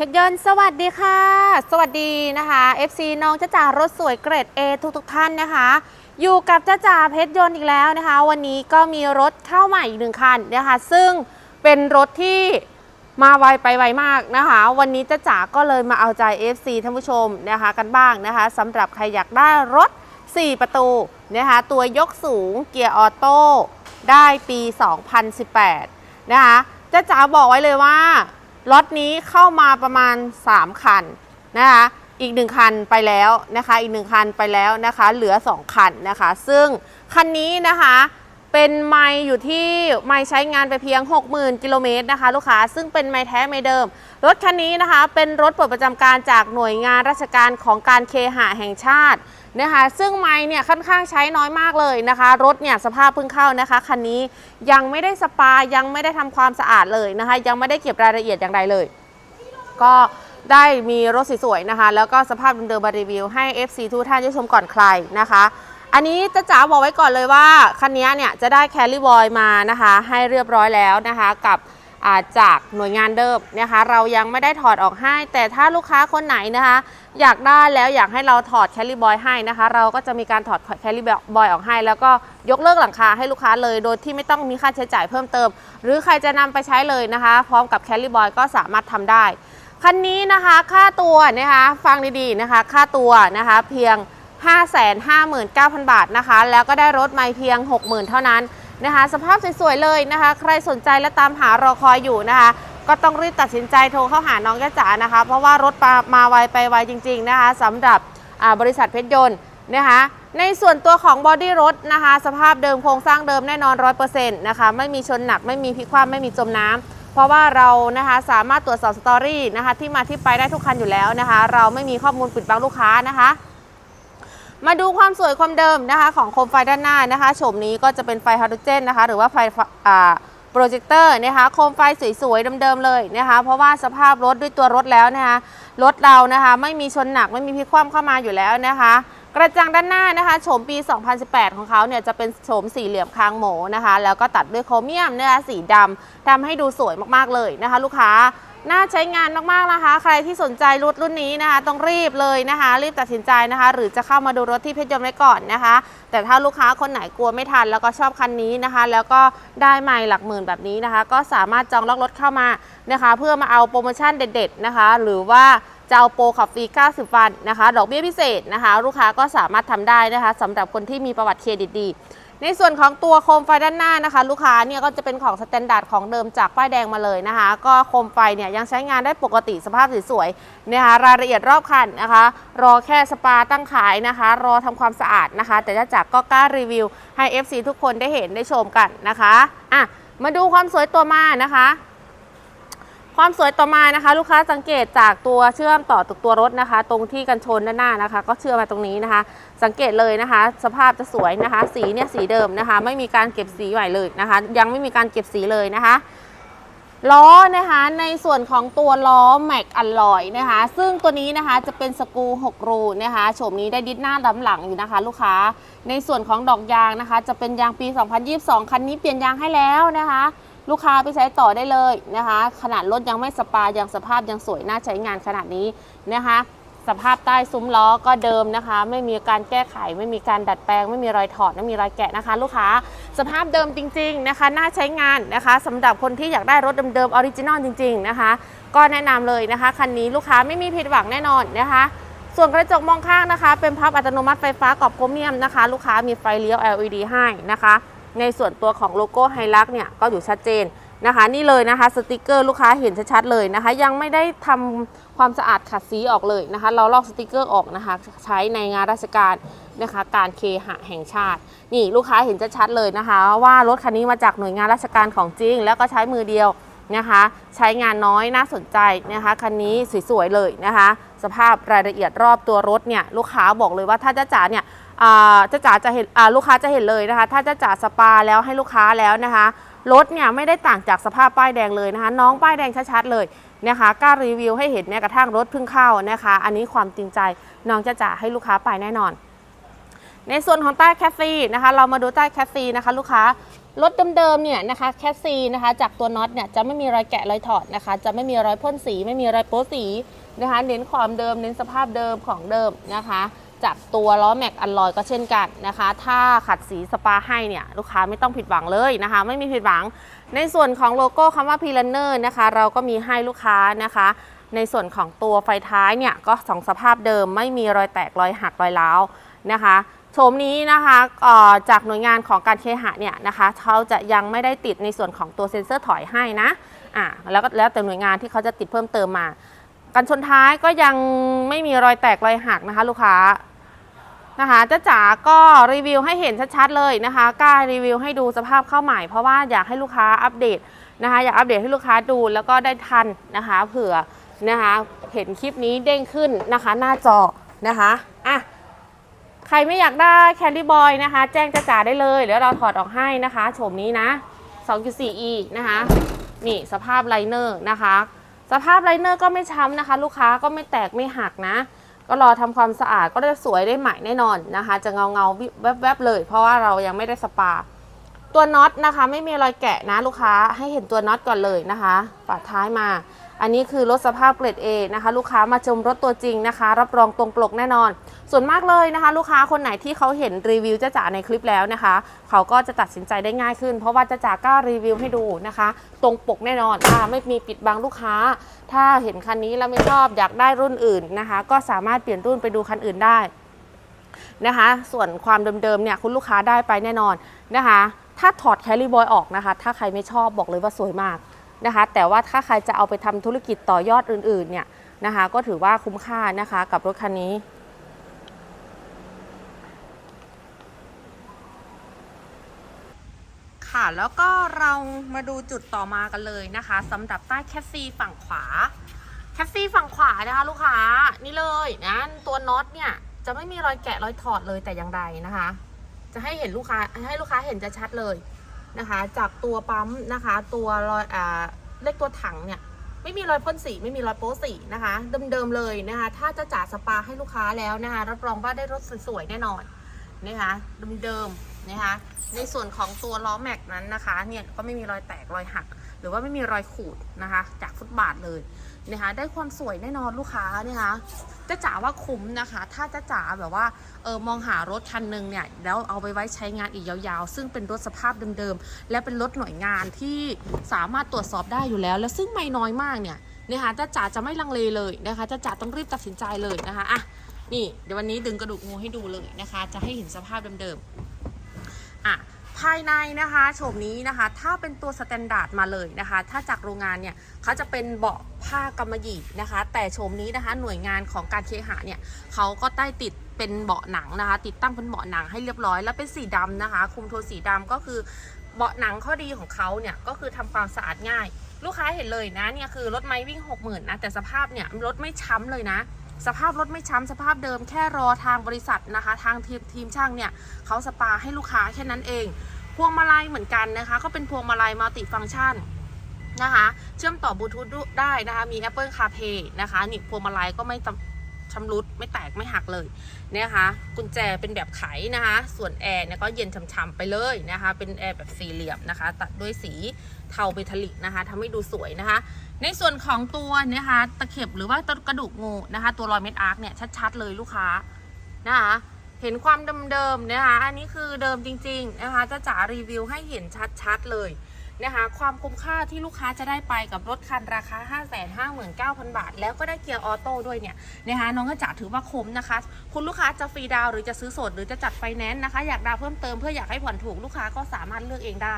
เพชรยนต์สวัสดีค่ะ สวัสดีนะคะ FC น้องจ้าจ๋ารถสวยเกรด A ทุกทุกท่านนะคะ อยู่กับจ้าจ๋าเพชรยนต์อีกแล้วนะคะ วันนี้ก็มีรถเข้าใหม่อีกหนึ่งคันนะคะ ซึ่งเป็นรถที่มาไวไปไวมากนะคะ วันนี้จ้าจ๋าก็เลยมาเอาใจ FC ท่านผู้ชมนะคะกันบ้างนะคะสำหรับใครอยากได้รถ 4 ประตูนะคะ ตัวยกสูงเกียร์ออโต้ได้ปี 2018 นะคะจ้าจ๋าบอกไว้เลยว่า ล็อตนี้เข้ามาประมาณ 3 คันนะคะ อีก 1 คันไปแล้วนะคะ อีก 1 คันไปแล้วนะคะ เหลือ 2 คันนะคะ ซึ่งคันนี้นะคะเป็นไม้อยู่ที่ไม้ใช้งานไปเพียง 60,000 กิโลเมตรนะคะ ลูกค้าซึ่งเป็นไม้แท้ไม่เดิม รถคันนี้นะคะ เป็นรถปลดประจำการจากหน่วยงานราชการของการเคหะแห่งชาติ นะคะซึ่งไม้เนี่ยค่อนข้างใช้น้อยมากเลยนะคะ รถเนี่ยสภาพเพิ่งเข้านะคะคันนี้ยังไม่ได้สปายังไม่ได้ทำความสะอาดเลยนะคะ ยังไม่ได้เก็บรายละเอียดอย่างใดเลย ก็ได้มีรถสวยๆนะคะ แล้วก็สภาพเดิมๆมารีวิวให้ FC ทุกท่านได้ชมก่อนใครนะคะ อันนี้จะจ๋าบอกไว้ก่อนเลยว่าคันนี้เนี่ยจะได้แคลรี่บอยมานะคะ ให้เรียบร้อยแล้วนะคะกับ จากหน่วยงานเดิมนะคะ เรายังไม่ได้ถอดออกให้ แต่ถ้าลูกค้าคนไหนนะคะ อยากได้แล้วอยากให้เราถอดแคลริบอยให้นะคะ เราก็จะมีการถอดแคลริบอยออกให้ แล้วก็ยกเลิกหลังคาให้ลูกค้าเลย โดยที่ไม่ต้องมีค่าใช้จ่ายเพิ่มเติม หรือใครจะนำไปใช้เลยนะคะ พร้อมกับแคลริบอยก็สามารถทำได้คันนี้นะคะค่าตัวนะคะฟังดีๆนะคะ ค่าตัวนะคะเพียง 559,000 บาทนะคะ แล้วก็ได้รถไม่เพียง 60,000 เท่านั้น นะคะ สภาพสวยๆเลยนะคะ ใครสนใจและตามหารอคอยอยู่นะคะ ก็ต้องรีบตัดสินใจโทรเข้าหาน้องยะจ๋านะคะ เพราะว่ารถมามาไวไปไวจริง ๆ นะคะสำหรับบริษัทเพชรยนต์นะคะในส่วนตัวของบอดี้รถนะคะ สภาพเดิมโครงสร้างเดิมแน่นอน 100%นะคะ ไม่มีชนหนักไม่มีพิคว่ำไม่มีจมน้ำเพราะว่าเรานะคะสามารถตรวจสอบสตอรี่นะคะที่มาที่ไปได้ทุกคันอยู่แล้วนะคะ เราไม่มีข้อมูลปิดบังลูกค้านะคะ มาดูความสวยความเดิมนะคะของโคมไฟด้านหน้านะคะโฉมนี้ก็จะเป็นไฟฮาโลเจนนะคะ หรือว่าไฟอ่าโปรเจคเตอร์นะคะโคมไฟสวยๆเดิมๆเลยนะคะ เพราะว่าสภาพรถด้วยตัวรถแล้วนะคะรถเรานะคะไม่มีชนหนักไม่มีพิคว่ำเข้ามาอยู่แล้วนะคะ กระจังด้านหน้านะคะโฉมปี 2018 ของเขาเนี่ยจะเป็นโฉมสี่เหลี่ยมคางหมูนะคะ แล้วก็ตัดด้วยโครเมียมนะคะสีดำทำให้ดูสวยมากๆเลยนะคะ ลูกค้า น่าใช้งานมากๆนะคะ ใครที่สนใจรถรุ่นนี้นะคะ ต้องรีบเลยนะคะ รีบตัดสินใจนะคะ หรือจะเข้ามาดูรถที่เพชรยนต์ไว้ก่อนนะคะ แต่ถ้าลูกค้าคนไหนกลัวไม่ทัน แล้วก็ชอบคันนี้นะคะ แล้วก็ได้ไม่หลักหมื่นแบบนี้นะคะ ก็สามารถจองล็อกรถเข้ามานะคะ เพื่อมาเอาโปรโมชั่นเด็ด ๆ นะคะ หรือว่าจะเอาโปรขับฟรี 90 วันนะคะ ดอกเบี้ยพิเศษนะคะ ลูกค้าก็สามารถทำได้นะคะสำหรับคนที่มีประวัติเครดิตดี ในส่วนของตัวโคมไฟด้านหน้านะคะ ลูกค้าเนี่ยก็จะเป็นของสแตนดาร์ดของเดิมจากป้ายแดงมาเลยนะคะ ก็โคมไฟเนี่ยยังใช้งานได้ปกติสภาพสวยๆนะคะรายละเอียดรอบคันนะคะ รอแค่สปาตั้งขายนะคะ รอทำความสะอาดนะคะ แต่จ้าจักก็กล้ารีวิวให้ FC ทุกคนได้เห็นได้ชมกันนะคะอะมาดูความสวยตัวมานะคะ ความสวยต่อมานะคะ ลูกค้าสังเกตจากตัวเชื่อมต่อตัวตัวรถนะคะ ตรงที่กันชนด้านหน้านะคะ ก็เชื่อมมาตรงนี้นะคะ สังเกตเลยนะคะ สภาพจะสวยนะคะ สีเนี่ยสีเดิมนะคะ ไม่มีการเก็บสีใหม่เลยนะคะ ยังไม่มีการเก็บสีเลยนะคะล้อนะคะในส่วนของตัวล้อแม็กอลลอยนะคะ ซึ่งตัวนี้นะคะจะเป็นสกู6รูนะคะโฉมนี้ได้ดิสหน้าดำหลังอยู่นะคะ ลูกค้าในส่วนของดอกยางนะคะ จะเป็นยางปี 2022 คันนี้เปลี่ยนยางให้แล้วนะคะ ลูกค้าไปใช้ต่อได้เลยนะคะ ขนาดรถยังไม่สปายังสภาพยังสวยน่าใช้งานขนาดนี้นะคะ สภาพใต้ซุ้มล้อก็เดิมนะคะ ไม่มีการแก้ไข ไม่มีการดัดแปลง ไม่มีรอยถอดไม่มีรอยแกะนะคะ ลูกค้าสภาพเดิมจริง ๆนะคะ น่าใช้งานนะคะสำหรับคนที่อยากได้รถเดิมๆออริจินอลจริง ๆนะคะ ก็แนะนำเลยนะคะคันนี้ลูกค้าไม่มีผิดหวังแน่นอนนะคะส่วนกระจกมองข้างนะคะ เป็นพับอัตโนมัติไฟฟ้ากรอบโครเมียมนะคะ ลูกค้ามีไฟเลี้ยว LED ให้นะคะ ในส่วนตัวของโลโก้ไฮลักเนี่ยก็อยู่ชัดเจนนะคะ นี่เลยนะคะสติกเกอร์ลูกค้าเห็นชัดๆเลยนะคะ ยังไม่ได้ทำความสะอาดขัดสีออกเลยนะคะ เราลอกสติกเกอร์ออกนะคะ ใช้ในงานราชการนะคะ การเคหะแห่งชาติ นี่ลูกค้าเห็นชัดๆเลยนะคะ ว่ารถคันนี้มาจากหน่วยงานราชการของจริง แล้วก็ใช้มือเดียวนะคะ ใช้งานน้อยน่าสนใจนะคะคันนี้สวยๆเลยนะคะ สภาพรายละเอียดรอบตัวรถเนี่ยลูกค้าบอกเลยว่าถ้าจ้าจ๋าเนี่ย จ้าจ๋าจะเห็นลูกค้าจะเห็นเลยนะคะ ถ้าจ้าจ๋าสปาแล้วให้ลูกค้าแล้วนะคะรถเนี่ยไม่ได้ต่างจากสภาพป้ายแดงเลยนะคะ น้องป้ายแดงชัดๆเลยนะคะกล้ารีวิวให้เห็นแม้กระทั่งรถเพิ่งเข้านะคะ อันนี้ความจริงใจน้องจ้าจ๋าให้ลูกค้าไปแน่นอน ในส่วนของใต้แคสซีนะคะ เรามาดูใต้แคสซีนะคะลูกค้ารถเดิมๆเนี่ยนะคะแคสซีนะคะจากตัวน็อตเนี่ยจะไม่มีรอยแกะรอยถอดนะคะ จะไม่มีรอยพ่นสี ไม่มีรอยโป๊สีนะคะ เน้นความเดิมเน้นสภาพเดิมของเดิมนะคะ จากตัวล้อแม็กอัลลอยก็เช่นกันนะคะ ถ้าขัดสีสปาให้เนี่ยลูกค้าไม่ต้องผิดหวังเลยนะคะ ไม่มีผิดหวัง ในส่วนของโลโก้คำว่าพีลันเนอร์นะคะ เราก็มีให้ลูกค้านะคะ ในส่วนของตัวไฟท้ายเนี่ยก็สองสภาพเดิม ไม่มีรอยแตกรอยหักรอยร้าวนะคะโฉมนี้นะคะจากหน่วยงานของการเคหะเนี่ยนะคะเขาจะยังไม่ได้ติดในส่วนของตัวเซ็นเซอร์ถอยให้นะอะแล้วก็แล้วแต่หน่วยงานที่เขาจะติดเพิ่มเติมมา กันชนท้ายก็ยังไม่มีรอยแตกรอยหักนะคะ ลูกค้า นะคะจ้าจ๋าก็รีวิวให้เห็นชัดๆเลยนะคะกล้ารีวิวให้ดูสภาพเข้าใหม่ เพราะว่าอยากให้ลูกค้าอัปเดตนะคะ อยากอัปเดตให้ลูกค้าดูแล้วก็ได้ทันนะคะเผื่อนะคะเห็นคลิปนี้เด้งขึ้นนะคะ หน้าจอนะคะอะใครไม่อยากได้แคนดี้บอยนะคะ แจ้งจ้าจ๋าได้เลยเดี๋ยวเราถอดออกให้นะคะโฉมนี้นะ 2.4e นะคะนี่สภาพไลเนอร์นะคะ สภาพไลเนอร์ก็ไม่ช้ำนะคะ ลูกค้าก็ไม่แตกไม่หักนะ ก็รอทำความสะอาดก็ได้สวยได้ใหม่แน่นอนนะคะ จะเงาเงาแวบๆเลย เพราะว่าเรายังไม่ได้สปา ตัวน็อตนะคะ ไม่มีรอยแกะนะลูกค้าให้เห็นตัวน็อตก่อนเลยนะคะฝาท้ายมา อันนี้คือรถสภาพเกรด A นะคะ ลูกค้ามาชมรถตัวจริงนะคะ รับรองตรงปกแน่นอน ส่วนมากเลยนะคะ ลูกค้าคนไหนที่เขาเห็นรีวิวจ้าจ๋าในคลิปแล้วนะคะ เขาก็จะตัดสินใจได้ง่ายขึ้น เพราะว่าจ้าจ๋ากล้ารีวิวให้ดูนะคะ ตรงปกแน่นอนอ่าไม่มีปิดบังลูกค้า ถ้าเห็นคันนี้แล้วไม่ชอบอยากได้รุ่นอื่นนะคะ ก็สามารถเปลี่ยนรุ่นไปดูคันอื่นได้นะคะ ส่วนความเดิมๆเนี่ยคุณลูกค้าได้ไปแน่นอนนะคะ ถ้าถอดแคลิบอยออกนะคะ ถ้าใครไม่ชอบบอกเลยว่าสวยมากนะคะ แต่ว่าถ้าใครจะเอาไปทำธุรกิจต่อยอดอื่นๆเนี่ยนะคะ ก็ถือว่าคุ้มค่านะคะกับรถคันนี้ค่ะแล้วก็เรามาดูจุดต่อมากันเลยนะคะสำหรับใต้แคสซีฝั่งขวา แคสซีฝั่งขวานะคะลูกค้านี่เลยนะตัวน็อตเนี่ยจะไม่มีรอยแกะรอยถอดเลยแต่อย่างใดนะคะ จะให้เห็นลูกค้าให้ลูกค้าเห็นจะชัดเลยนะคะ จากตัวปั๊มนะคะ ตัวรอยอ่าเลขตัวถังเนี่ยไม่มีรอยพ่นสีไม่มีรอยโป๊สีนะคะเดิมๆเลยนะคะ ถ้าจะจ่าสปาให้ลูกค้าแล้วนะคะรับรองว่าได้รถสวยๆแน่นอนนะคะเดิมๆนะคะ ในส่วนของตัวล้อแม็กนั้นนะคะ เนี่ยก็ไม่มีรอยแตกรอยหัก หรือว่าไม่มีรอยขูดนะคะ จากฟุตบาทเลย นะคะ ได้ความสวยแน่นอนลูกค้านะคะจะจ๋าว่าคุ้มนะคะ ถ้าจะจ๋าแบบว่าเออมองหารถคันหนึ่งเนี่ยแล้วเอาไปไว้ใช้งานอีกยาวๆ ซึ่งเป็นรถสภาพเดิมๆ และเป็นรถหน่วยงานที่สามารถตรวจสอบได้อยู่แล้ว และซึ่งไม่น้อยมากเนี่ยนะคะจะจ๋าจะไม่ลังเลเลยนะคะจะจ๋าต้องรีบตัดสินใจเลยนะคะอะนี่เดี๋ยววันนี้ดึงกระดูกงูให้ดูเลยนะคะ จะให้เห็นสภาพเดิมๆอะ ภายในนะคะโฉมนี้นะคะ ถ้าเป็นตัวสแตนดาร์ดมาเลยนะคะ ถ้าจากโรงงานเนี่ยเขาจะเป็นเบาะผ้ากำมะหยี่นะคะ แต่โฉมนี้นะคะ หน่วยงานของการเคหะเนี่ยเขาก็ได้ติดเป็นเบาะหนังนะคะ ติดตั้งเป็นเบาะหนังให้เรียบร้อย แล้วเป็นสีดำนะคะ คุมโทนสีดำก็คือเบาะหนังข้อดีของเขาเนี่ยก็คือทำความสะอาดง่าย ลูกค้าเห็นเลยนะเนี่ยคือรถไม้วิ่ง 6 0,000นะแต่สภาพเนี่ยรถไม่ช้ำเลยนะสภาพรถไม่ช้ำสภาพเดิมแค่รอทางบริษัทนะคะ ทางทีมทีมช่างเนี่ยเขาสปาให้ลูกค้าแค่นั้นเอง พวงมาลัยเหมัอนกันนะคะ ก็เป็นพวงมาลัยมัลติฟังก์ชันนะคะ เชื่อมต่อบลูทูธได้นะคะ มี Apple CarPlay นะคะ นี่พวงมาลัยก็ไม่ชำรุดไม่แตกไม่หักเลยนะคะ กุญแจเป็นแบบไขนะคะ ส่วนแอร์เนี่ยก็เย็นช่ำๆไปเลยนะคะ เป็นแอร์แบบสี่เหลี่ยมนะคะ ตัดด้วยสีเทาเมทัลลิกนะคะทำให้ดูสวยนะคะ ในส่วนของตัวนะคะตะเข็บหรือว่าตกระดูกงูนะคะ ตัวรอยเม็ดอาร์คเนี่ยชัดๆเลยลูกค้านะคะ เห็นความเดิมๆนะคะ อันนี้คือเดิมจริงๆนะคะจะจ๋ารีวิวให้เห็นชัดๆเลยนะคะ ความคุ้มค่าที่ลูกค้าจะได้ไปกับรถคันราคา 559,000 บาท แล้วก็ได้เกียร์ออโต้ด้วยเนี่ยนะคะน้องก็จ๋าถือว่าคุ้มนะคะ คุณลูกค้าจะฟรีดาวหรือจะซื้อสดหรือจะจัดไฟแนนซ์นะคะ อยากดาวเพิ่มเติมเพื่ออยากให้ผ่อนถูกลูกค้าก็สามารถเลือกเองได้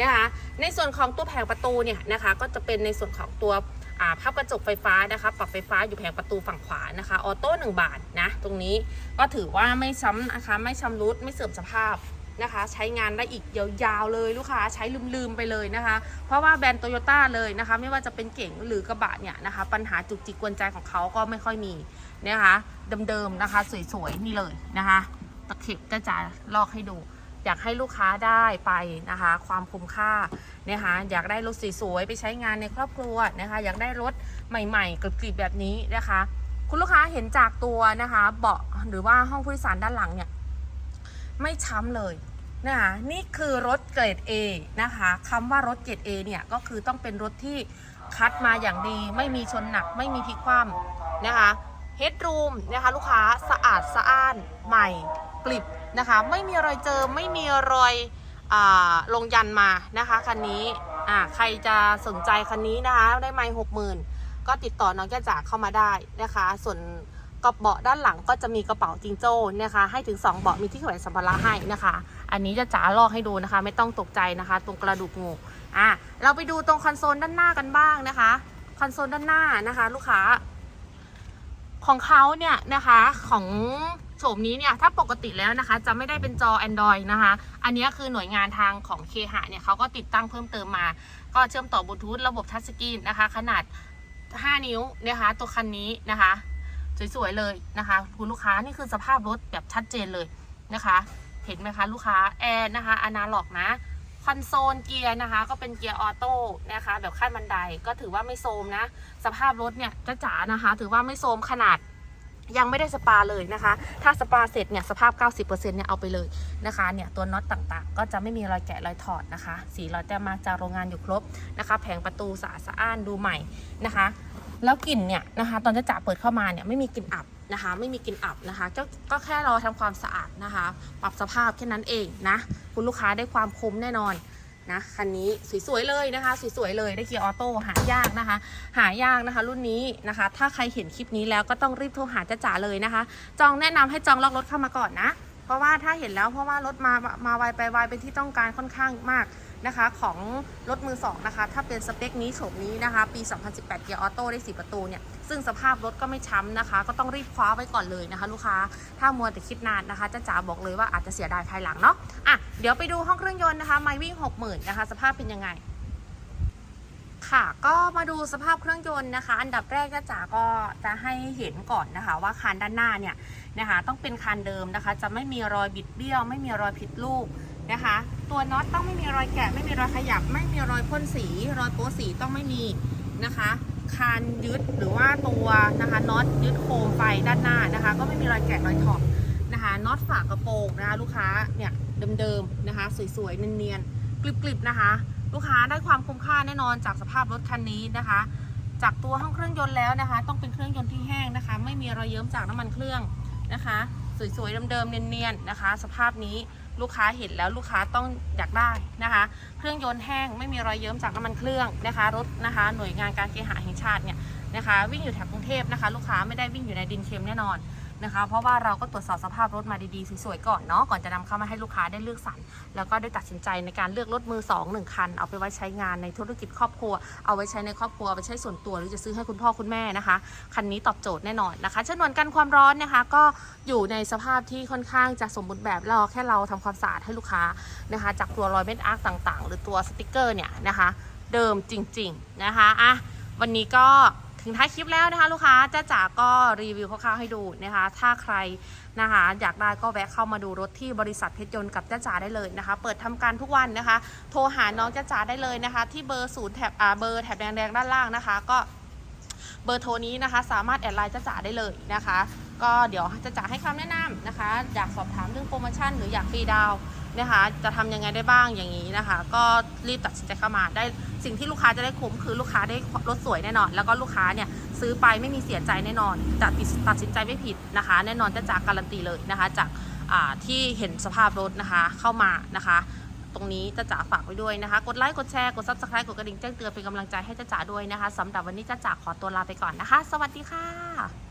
นะคะ ในส่วนของตัวแผงประตูเนี่ยนะคะ ก็จะเป็นในส่วนของตัว อ่าพกระจกไฟฟ้านะคะปรับไฟฟ้าอยู่แผงประตูฝั่งขวานะคะออโต้หนึ่งบาทนะตรงนี้ก็ถือว่าไม่ซ้ำนะคะไม่ชำรุดไม่เสื่อมสภาพนะคะ ใช้งานได้อีกยาวๆเลยลูกค้าใช้ลืมๆไปเลยนะคะ เพราะว่าแบรนด์โตโยต้าเลยนะคะ ไม่ว่าจะเป็นเก๋งหรือกระบะเนี่ยนะคะ ปัญหาจุกจิกกวนใจของเขาก็ไม่ค่อยมีนะคะเดิมๆนะคะ สวยๆนี่เลยนะคะ ตะเข็บจะจะลอกให้ดู อยากให้ลูกค้าได้ไปนะคะ ความคุ้มค่านะคะอยากได้รถสวยๆไปใช้งานในครอบครัวนะคะ อยากได้รถใหม่ๆกริบๆแบบนี้นะคะ คุณลูกค้าเห็นจากตัวนะคะ เบาะหรือว่าห้องผู้โดยสารด้านหลังเนี่ยไม่ช้ำเลยนะคะนี่คือรถเกรด A นะคะคำว่ารถเกรด A เนี่ยก็คือต้องเป็นรถที่คัดมาอย่างดี ไม่มีชนหนักไม่มีพลิกคว่ำนะคะเฮดรูมนะคะลูกค้าสะอาดสะอ้านใหม่กลิบ นะคะ ไม่มีรอยเจอไม่มีรอยอลงยันมานะคะคันนี้อ่าใครจะสนใจคันนี้นะคะ ได้ไม่หกหมื่นก็ติดต่อน้องแก้จ๋าเข้ามาได้นะคะ ส่วนกระเบาะด้านหลังก็จะมีกระเป๋าจิงโจ้นะคะ ให้ถึง 2 เบาะมีที่แขวนสัมภาระให้นะคะ อันนี้จะจ๋าลอกให้ดูนะคะ ไม่ต้องตกใจนะคะ ตรงกระดูกงูอะเราไปดูตรงคอนโซลด้านหน้ากันบ้างนะคะคอนโซลด้านหน้านะคะ ลูกค้า ของเขาเนี่ยนะคะของ โฉมนี้เนี่ยถ้าปกติแล้วนะคะ จะไม่ได้เป็นจอ Android นะคะ อันนี้คือหน่วยงานทางของเคหะเนี่ยเขาก็ติดตั้งเพิ่มเติมมา ก็เชื่อมต่อบลูทูธระบบทัชสกรีนนะคะ ขนาด 5 นิ้วนะคะ ตัวคันนี้นะคะ สวยๆเลยนะคะ คุณลูกค้านี่คือสภาพรถแบบชัดเจนเลยนะคะ เห็นไหมคะลูกค้าแอร์นะคะอนาล็อกนะคอนโซลเกียร์นะคะ ก็เป็นเกียร์ออโต้นะคะ แบบขั้นบันไดก็ถือว่าไม่โทมนะ สภาพรถเนี่ยจ้าจ๋านะคะ ถือว่าไม่โทมขนาด ยังไม่ได้สปาเลยนะคะ ถ้าสปาเสร็จเนี่ยสภาพ 90%เนี่ยเอาไปเลยนะคะเนี่ยตัวน็อตต่างๆ ก็จะไม่มีรอยแกะรอยถอดนะคะ สีรอยแต้มมาจากโรงงานอยู่ครบนะคะ แผงประตูสะอาดสะอ้านดูใหม่นะคะ แล้วกลิ่นเนี่ยนะคะ ตอนจะจ่าเปิดเข้ามาเนี่ยไม่มีกลิ่นอับนะคะ ไม่มีกลิ่นอับนะคะก็ก็แค่รอทำความสะอาดนะคะ ปรับสภาพแค่นั้นเองนะ คุณลูกค้าได้ความคุ้มแน่นอน นะคันนี้สวยๆเลยนะคะ สวยๆเลยได้เกียร์ออโต้หายากนะคะ หายากนะคะ รุ่นนี้นะคะ ถ้าใครเห็นคลิปนี้แล้วก็ต้องรีบโทรหาจ้าจ๋าเลยนะคะ จองแนะนำให้จองล็อกรถเข้ามาก่อนนะ เพราะว่าถ้าเห็นแล้วเพราะว่ารถมามาไวไปไวเป็นที่ต้องการค่อนข้างมาก นะคะของรถมือสองนะคะถ้าเป็นสเปคนี้โฉมนี้นะคะ ปี 2018 เกียร์ออโต้ได้ 4 ประตูเนี่ยซึ่งสภาพรถก็ไม่ช้ำนะคะ ก็ต้องรีบคว้าไว้ก่อนเลยนะคะ ลูกค้าถ้ามัวแต่คิดนานนะคะจ้าจ๋าบอกเลยว่าอาจจะเสียดายภายหลังเนาะอะเดี๋ยวไปดูห้องเครื่องยนต์นะคะไมวิ่ง 60,000นะคะสภาพเป็นยังไงค่ะก็มาดูสภาพเครื่องยนต์นะคะ อันดับแรกจ้าจ๋าก็จะให้เห็นก่อนนะคะ ว่าคันด้านหน้าเนี่ยนะคะต้องเป็นคันเดิมนะคะ จะไม่มีรอยบิดเบี้ยว ไม่มีรอยผิดรูป นะคะ ตัวน็อตต้องไม่มีรอยแกะ ไม่มีรอยขยับ ไม่มีรอยพ่นสี รอยโป๊สีต้องไม่มีนะคะคานยึดหรือว่าตัวนะคะน็อตยึดโคมไฟด้านหน้านะคะ ก็ไม่มีรอยแกะรอยถอดนะคะน็อตฝากระโปรงนะคะลูกค้าเนี่ยเดิมๆนะคะ สวยๆเนียนๆกลิบๆนะคะ ลูกค้าได้ความคุ้มค่าแน่นอนจากสภาพรถคันนี้นะคะ จากตัวห้องเครื่องยนต์แล้วนะคะ ต้องเป็นเครื่องยนต์ที่แห้งนะคะ ไม่มีรอยเยิ้มจากน้ำมันเครื่องนะคะ สวยๆเดิมๆเนียนๆนะคะ สภาพนี้ ลูกค้าเห็นแล้วลูกค้าต้องอยากได้นะคะ เครื่องยนต์แห้งไม่มีรอยเยิ้มจากน้ำมันเครื่องนะคะรถนะคะ หน่วยงานการเคหะแห่งชาติเนี่ยนะคะ วิ่งอยู่แถบกรุงเทพนะคะ ลูกค้าไม่ได้วิ่งอยู่ในดินเค็มแน่นอน นะคะ เพราะว่าเราก็ตรวจสอบสภาพรถมาดีๆสวยๆก่อนเนาะก่อนจะนำเข้ามาให้ลูกค้าได้เลือกสรรแล้วก็ได้ตัดสินใจในการเลือกรถมือสองหนึ่งคัน เอาไปไว้ใช้งานในธุรกิจครอบครัว เอาไว้ใช้ในครอบครัวเอาไปใช้ส่วนตัวหรือจะซื้อให้คุณพ่อคุณแม่นะคะ คันนี้ตอบโจทย์แน่นอนนะคะชนวนกันความร้อนนะคะ ก็อยู่ในสภาพที่ค่อนข้างจะสมบูรณ์แบบรอแค่เราทำความสะอาดให้ลูกค้านะคะ จากตัวรอยเม็ดอาร์คต่างๆ หรือตัวสติกเกอร์เนี่ยนะคะ เดิมจริง ๆนะคะอะวันนี้ก็ ถึงท้ายคลิปแล้วนะคะ ลูกค้าจ้าจ๋าก็รีวิวคร่าวๆให้ดูนะคะ ถ้าใครนะคะอยากได้ก็แวะเข้ามาดูรถที่บริษัทเพชรยนต์กับจ้าจ๋าได้เลยนะคะ เปิดทำการทุกวันนะคะ โทรหาน้องจ้าจ๋าได้เลยนะคะ ที่เบอร์ศูนย์แถบอ่าเบอร์แถบแดงๆด้านล่างนะคะ ก็เบอร์โทรนี้นะคะ สามารถแอดไลน์จ้าจ๋าได้เลยนะคะ ก็เดี๋ยวจะจ๋าให้คำแนะนำนะคะ อยากสอบถามเรื่องโปรโมชั่นหรืออยากฟรีดาวน์ นะคะ จะทำยังไงได้บ้างอย่างนี้นะคะ ก็รีบตัดสินใจเข้ามาได้สิ่งที่ลูกค้าจะได้คุ้มคือลูกค้าได้รถสวยแน่นอน แล้วก็ลูกค้าเนี่ยซื้อไปไม่มีเสียใจแน่นอนจะตัดสินใจไม่ผิดนะคะ แน่นอนจ้าจ๋าการันตีเลยนะคะ จากที่เห็นสภาพรถนะคะเข้ามานะคะตรงนี้จ้าจ๋าฝากไว้ด้วยนะคะ กดไลค์ กดแชร์ กด subscribe กดกระดิ่งแจ้งเตือนเป็นกำลังใจให้จ้าจ๋าด้วยนะคะสำหรับวันนี้จ้าจ๋าขอตัวลาไปก่อนนะคะ สวัสดีค่ะ